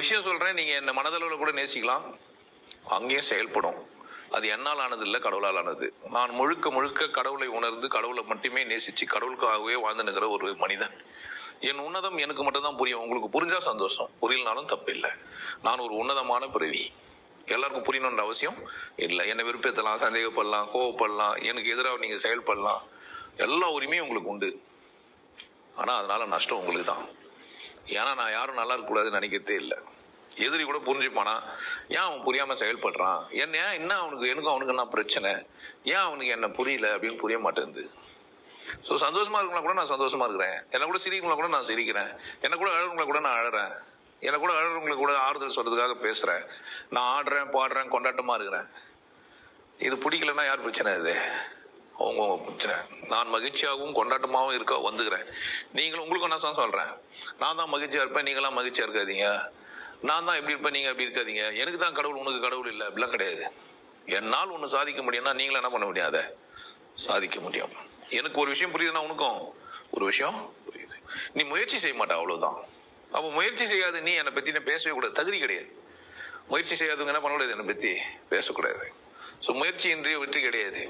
விஷயம் சொல்றேன் நீங்க என்ன மனதளவில் கூட நேசிக்கலாம். அங்கேயும் செயல்படும். அது என்னால் ஆனது இல்லை கடவுளால் ஆனது. நான் முழுக்க முழுக்க கடவுளை உணர்ந்து கடவுளை மட்டுமே நேசிச்சு கடவுளுக்காகவே வாழ்ந்துனுக்கிற ஒரு மனிதன். என் உன்னதம் எனக்கு மட்டும்தான் புரியும். உங்களுக்கு புரிஞ்சா சந்தோஷம். புரியலனாலும் தப்பு இல்லை நான் ஒரு உன்னதமான பிறவி. எல்லாருக்கும் புரியணுன்ற அவசியம் இல்லை. என்னை விருப்பத்தலாம் சந்தேகப்படலாம் கோவப்படலாம் எனக்கு எதிராக நீங்கள் செயல்படலாம். எல்லா உரிமையும் உங்களுக்கு உண்டு. ஆனால் அதனால நஷ்டம் உங்களுக்கு தான் ஏன்னா நான் யாரும் நல்லா இருக்கக்கூடாதுன்னு நினைக்கிறதே இல்லை. எதிரி கூட புரிஞ்சுப்பானா? ஏன் அவன் புரியாம செயல்படுறான்? என்ன ஏன் என்ன அவனுக்கு எனக்கும் அவனுக்கு என்ன பிரச்சனை? ஏன் அவனுக்கு என்ன புரியல அப்படின்னு புரிய மாட்டேங்குது. ஸோ சந்தோஷமா இருக்கவங்கள கூட நான் சந்தோஷமா இருக்கிறேன். என்ன கூட சிரிக்கவங்கள கூட நான் சிரிக்கிறேன். என்ன கூட அழறவங்கள கூட நான் அழறேன். என்ன கூட அழறவங்களுக்கு கூட ஆறுதல் சொல்றதுக்காக பேசுறேன். நான் ஆடுறேன் பாடுறேன் கொண்டாட்டமா இருக்கிறேன். இது பிடிக்கலன்னா யார் பிரச்சனை இது? அவங்கவுங்க பிரச்சனை. நான் மகிழ்ச்சியாகவும் கொண்டாட்டமாகவும் இருக்க வந்துக்கிறேன். நீங்களும் உங்களுக்கும் நான் தான் சொல்கிறேன் நான் தான் மகிழ்ச்சியாக இருப்பேன் நீங்களாம் மகிழ்ச்சியாக இருக்காதீங்க. நான் தான் எப்படி இருப்பேன் நீங்கள் அப்படி இருக்காதீங்க. எனக்கு தான் கடவுள் உனக்கு கடவுள் இல்லை அப்படிலாம் கிடையாது. என்னால் ஒன்று சாதிக்க முடியும்னா நீங்களும் என்ன பண்ண முடியாத சாதிக்க முடியும். எனக்கு ஒரு விஷயம் புரியுதுன்னா உனக்கும் ஒரு விஷயம் புரியுது. நீ முயற்சி செய்ய மாட்டா அவ்வளோதான் அப்போ முயற்சி செய்யாத நீ என்னை பத்தி பேசவே கூடாது. தகுதி கிடையாது. முயற்சி செய்யாதவங்க என்ன பண்ணக்கூடாது என்னை பற்றி பேசக்கூடாது. ஸோ முயற்சியின்றி வெற்றி கிடையாது.